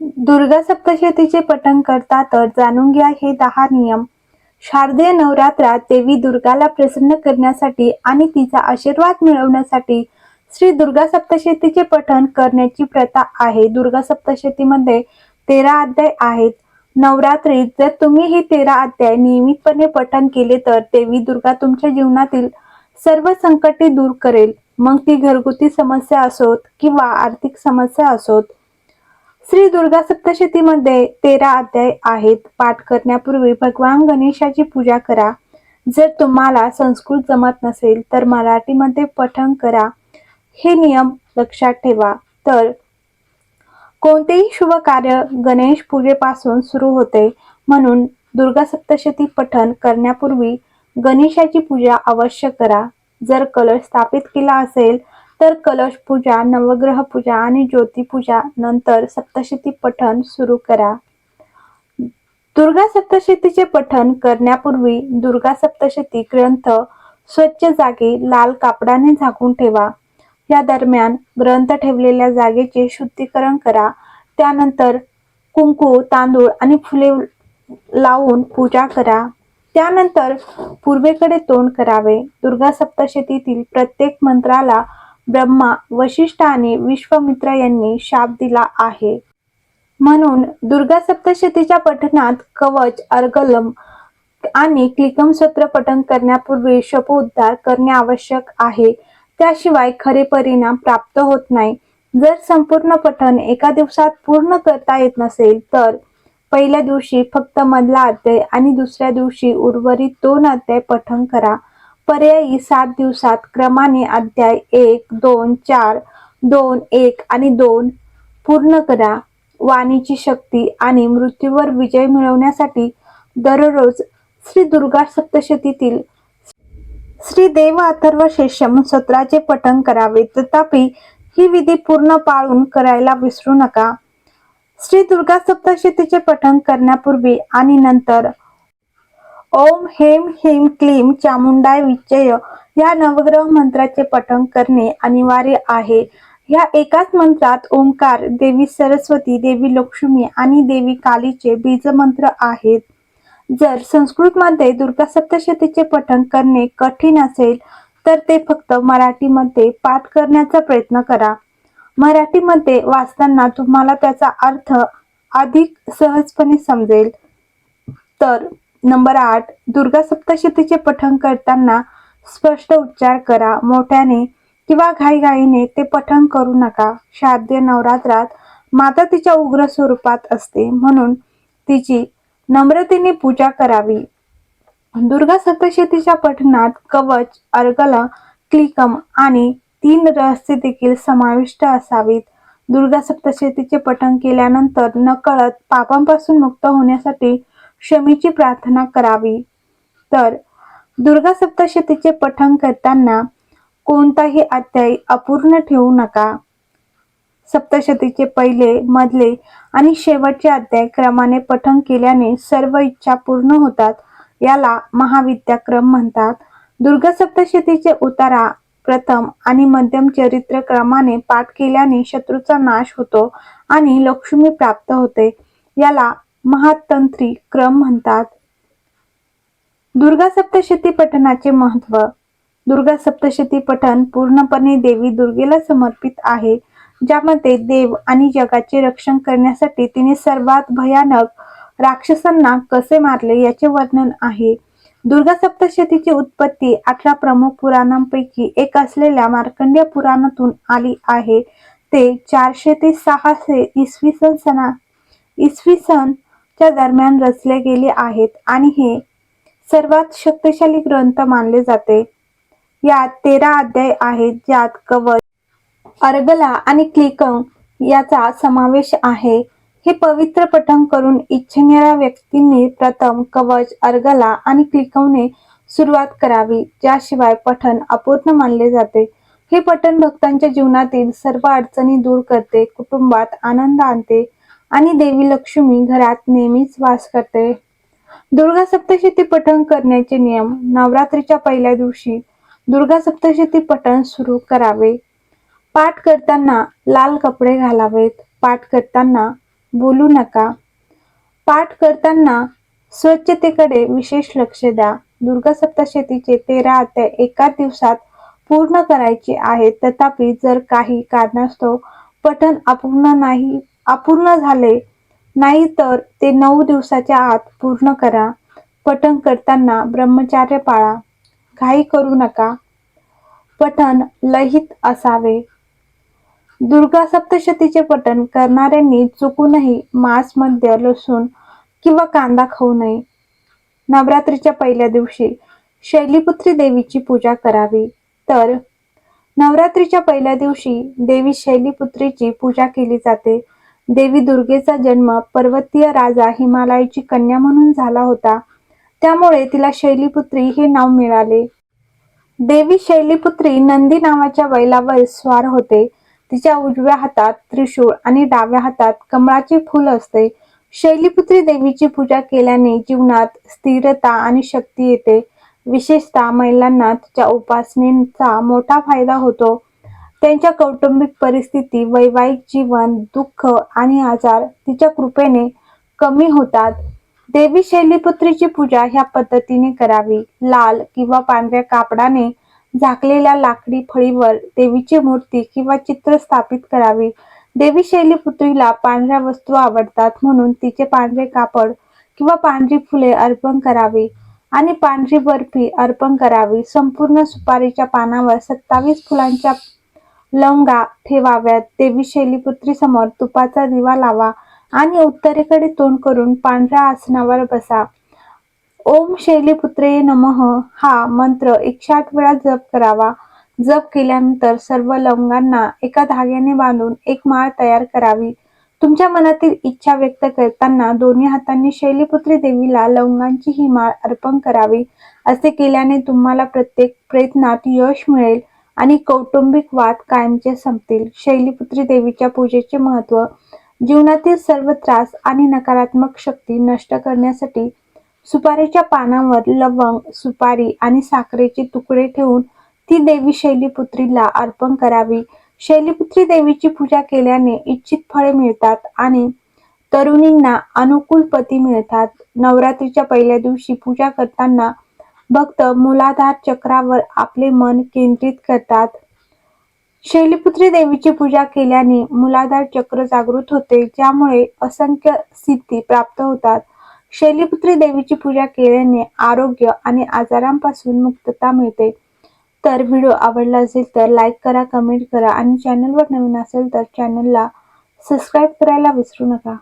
दुर्गा सप्तशतीचे पठण करता तर जाणून घ्या हे दहा नियम. शारदीय नवरात्रात देवी दुर्गाला प्रसन्न करण्यासाठी आणि तिचा आशीर्वाद मिळवण्यासाठी श्री दुर्गा सप्तशतीचे पठण करण्याची प्रथा आहे. दुर्गा सप्तशतीमध्ये तेरा अध्याय आहेत. नवरात्रीत जर तुम्ही हे तेरा अध्याय नियमितपणे पठण केले तर देवी दुर्गा तुमच्या जीवनातील सर्व संकटे दूर करेल. मग ती घरगुती समस्या असोत किंवा आर्थिक समस्या असोत. श्री दुर्गा सप्तशतीमध्ये तेरा अध्याय आहेत. पाठ करण्यापूर्वी भगवान गणेशाची पूजा करा. जर तुम्हाला संस्कृत जमत नसेल तर मराठीमध्ये पठण करा. हे नियम लक्षात ठेवा. तर कोणतेही शुभ कार्य गणेश पूजेपासून सुरू होते. म्हणून दुर्गा सप्तशती पठण करण्यापूर्वी गणेशाची पूजा अवश्य करा. जर कलश स्थापित केला असेल तर कलश पूजा नवग्रह पूजा आणि ज्योती पूजा नंतर सप्तशती पठण सुरू करा. दुर्गा सप्तशतीचे पठण करण्यापूर्वी दुर्गा सप्तशती ग्रंथ स्वच्छ जागी लाल कापडाने झाकून ठेवा. या दरम्यान ग्रंथ ठेवलेल्या जागेचे शुद्धीकरण करा. त्यानंतर कुंकू तांदूळ आणि फुले लावून पूजा करा. त्यानंतर पूर्वेकडे तोंड करावे. दुर्गा सप्तशतीतील प्रत्येक मंत्राला ब्रह्मा वशिष्ठ आणि विश्वमित्र यांनी शाप दिला आहे. म्हणून दुर्गा सप्तशतीच्या पठणात कवच अर्गलम आणि क्लिकम सत्र पठण करण्यापूर्वी शपोद्धार करणे आवश्यक आहे. त्याशिवाय खरे परिणाम प्राप्त होत नाही. जर संपूर्ण पठण एका दिवसात पूर्ण करता येत नसेल तर पहिल्या दिवशी फक्त मधला अध्याय आणि दुसऱ्या दिवशी उर्वरित दोन अध्याय पठण करा. पर्यायी सात दिवसात क्रमाने अध्याय एक दोन चार दोन एक आणि दोन पूर्ण करा. वाणीची शक्ती आणि मृत्यूवर विजय मिळवण्यासाठी दररोज श्री दुर्गा सप्तशतीतील श्री देव अथर्व शेषम सत्राचे पठण करावे. तथापि ही विधी पूर्ण पाळून करायला विसरू नका. श्री दुर्गा सप्तशतीचे पठण करण्यापूर्वी आणि नंतर ओम हेम हेम क्लीम चामुंडाय विचय या नवग्रह मंत्राचे पठण करणे अनिवार्य आहे. या एकाच मंत्रात ओंकार देवी सरस्वती देवी लक्ष्मी आणि देवी कालीचे बीजमंत्र आहेत. जर संस्कृतमध्ये दुर्गा सप्तशतीचे पठण करणे कठीण असेल तर ते फक्त मराठीमध्ये पाठ करण्याचा प्रयत्न करा. मराठीमध्ये वाचताना तुम्हाला त्याचा अर्थ अधिक सहजपणे समजेल. तर नंबर आठ दुर्गा सप्तशतीचे पठण करताना स्पष्ट उच्चार करा. मोठ्याने किंवा घाईघाईने ते पठण करू नका. शारदीय नवरात्रात माता तिच्या उग्र स्वरूपात असते. म्हणून तिची नम्रतेने पूजा करावी. दुर्गा सप्तशतीच्या पठणात कवच अर्गल क्लिकम आणि तीन रहस्य देखील समाविष्ट असावीत. दुर्गा सप्तशतीचे पठण केल्यानंतर नकळत पापांपासून मुक्त होण्यासाठी क्षमेची प्रार्थना करावी. तर दुर्गा सप्तशतीचे पठण करताना कोणताही अध्याय अपूर्ण ठेवू नका. सप्तशतीचे पहिले मधले आणि शेवटचे अध्याय क्रमाने पठण केल्याने सर्व इच्छा पूर्ण होतात याला महाविद्याक्रम म्हणतात. दुर्गा सप्तशतीचे उतारा प्रथम आणि मध्यम चरित्र क्रमाने पाठ केल्याने शत्रूचा नाश होतो आणि लक्ष्मी प्राप्त होते. याला महातंत्री क्रम म्हणतात. दुर्गा सप्तशती पठणाचे महत्त्व. दुर्गा सप्तशती पठण पूर्णपणे देवी दुर्गेला समर्पित आहे ज्यामध्ये देव आणि जगाचे रक्षण करण्यासाठी तिने सर्वात भयानक राक्षसांना कसे मारले याचे वर्णन आहे. दुर्गा सप्तशतीची उत्पत्ती अठरा प्रमुख पुराणांपैकी एक असलेल्या मार्कंडेय पुराणातून आली आहे. ते चारशे ते सहाशे इसवी सन सना इसवी सन च्या दरम्यान रचले गेले आहेत आणि हे सर्वात शक्तिशाली ग्रंथ मानले जाते. यात तेरा अध्याय आहेत ज्यात कवच अर्गला आणि क्लिकम याचा समावेश आहे. हे पवित्र पठण करून इच्छिणाऱ्या व्यक्तींनी प्रथम कवच अर्गला आणि क्लिकवने सुरुवात करावी ज्याशिवाय पठण अपूर्ण मानले जाते. हे पठण भक्तांच्या जीवनातील सर्व अडचणी दूर करते कुटुंबात आनंद आणते आणि देवी लक्ष्मी घरात नेहमीच वास करते. दुर्गा सप्तशती पठण करण्याचे नियम नवरात्रीच्या पहिल्या दिवशी दुर्गा सप्तशती पठण सुरू करावे. पाठ करताना लाल कपडे घालावेत. पाठ करताना बोलू नका. पाठ करताना स्वच्छतेकडे विशेष लक्ष द्या. दुर्गा सप्तशतीचे तेरा अध्याय एका दिवसात पूर्ण करायचे आहेत. तथापि जर काही कारणास्तव पठण अपूर्ण नाही अपूर्ण झाले. नाही तर ते नऊ दिवसाच्या आत पूर्ण करा. पठण करताना ब्रह्मचार्य पाळा. घाई करू नका. पठण लहित असावे. दुर्गा सप्तशतीचे पठण करणाऱ्यांनी चुकूनही मांस लसूण किंवा कांदा खाऊ नये. नवरात्रीच्या पहिल्या दिवशी शैलीपुत्री देवीची पूजा करावी. तर नवरात्रीच्या पहिल्या दिवशी देवी शैलीपुत्रीची पूजा केली जाते. देवी दुर्गेचा जन्म पर्वतीय राजा हिमालयाची कन्या म्हणून झाला होता. त्यामुळे तिला शैलीपुत्री हे नाव मिळाले. देवी शैलीपुत्री नंदी नावाच्या बैलावर स्वार होते. तिच्या उजव्या हातात त्रिशूळ आणि डाव्या हातात कमळाचे फूल असते. शैलीपुत्री देवीची पूजा केल्याने जीवनात स्थिरता आणि शक्ती येते. विशेषतः महिलांना तिच्या उपासनेचा मोठा फायदा होतो. त्यांच्या कौटुंबिक परिस्थिती वैवाहिक जीवन दुःख आणि आजार तिच्या कृपेने कमी होतात. देवी शैलीपुत्रीची पूजा ह्या पद्धतीने करावी. लाल किंवा पांढऱ्या कापडाने झाकलेल्या लाकडी फळीवर देवीची मूर्ती किंवा चित्र स्थापित करावी. देवी शैलीपुत्रीला पांढऱ्या वस्तू आवडतात म्हणून तिचे पांढरे कापड किंवा पांढरी फुले अर्पण करावी आणि पांढरी बर्फी अर्पण करावी. संपूर्ण सुपारीच्या पानावर सत्तावीस फुलांच्या लवंगा ठेवाव्यात देवी शैलीपुत्री समोर तुपाचा दिवा लावा आणि उत्तरेकडे तोंड करून पांढऱ्या आसनावर बसा. ओम शैलीपुत्रे नमः. हा मंत्र एकशे आठ वेळा जप करावा. जप केल्यानंतर सर्व लवंगांना एका धाग्याने बांधून एक माळ तयार करावी. तुमच्या मनातील इच्छा व्यक्त करताना दोन्ही हातांनी शैलीपुत्री देवीला लवंगांची ही माळ अर्पण करावी. असे केल्याने तुम्हाला प्रत्येक प्रयत्नात यश मिळेल. आणि कौटुंबिक वाद कायमचे संपतील. शैलीपुत्री देवीच्या पूजेचे महत्त्व जीवनातील सर्व त्रास आणि नकारात्मक शक्ती नष्ट करण्यासाठी सुपारीच्या पानावर लवंग सुपारी आणि साखरेचे तुकडे ठेवून ती देवी शैलीपुत्रीला अर्पण करावी. शैलीपुत्री देवीची पूजा केल्याने इच्छित फळे मिळतात आणि तरुणींना अनुकूल पती मिळतात. नवरात्रीच्या पहिल्या दिवशी पूजा करताना भक्त मूलाधार चक्रावर आपले मन केंद्रित करतात. शैलीपुत्री देवीची पूजा केल्याने मूलाधार चक्र जागृत होते ज्यामुळे असंख्य सिद्धी प्राप्त होतात. शैलीपुत्री देवीची पूजा केल्याने आरोग्य आणि आजारांपासून मुक्तता मिळते. तर व्हिडिओ आवडला असेल तर लाईक करा कमेंट करा आणि चॅनलवर नवीन असेल तर चॅनलला सबस्क्राईब करायला विसरू नका.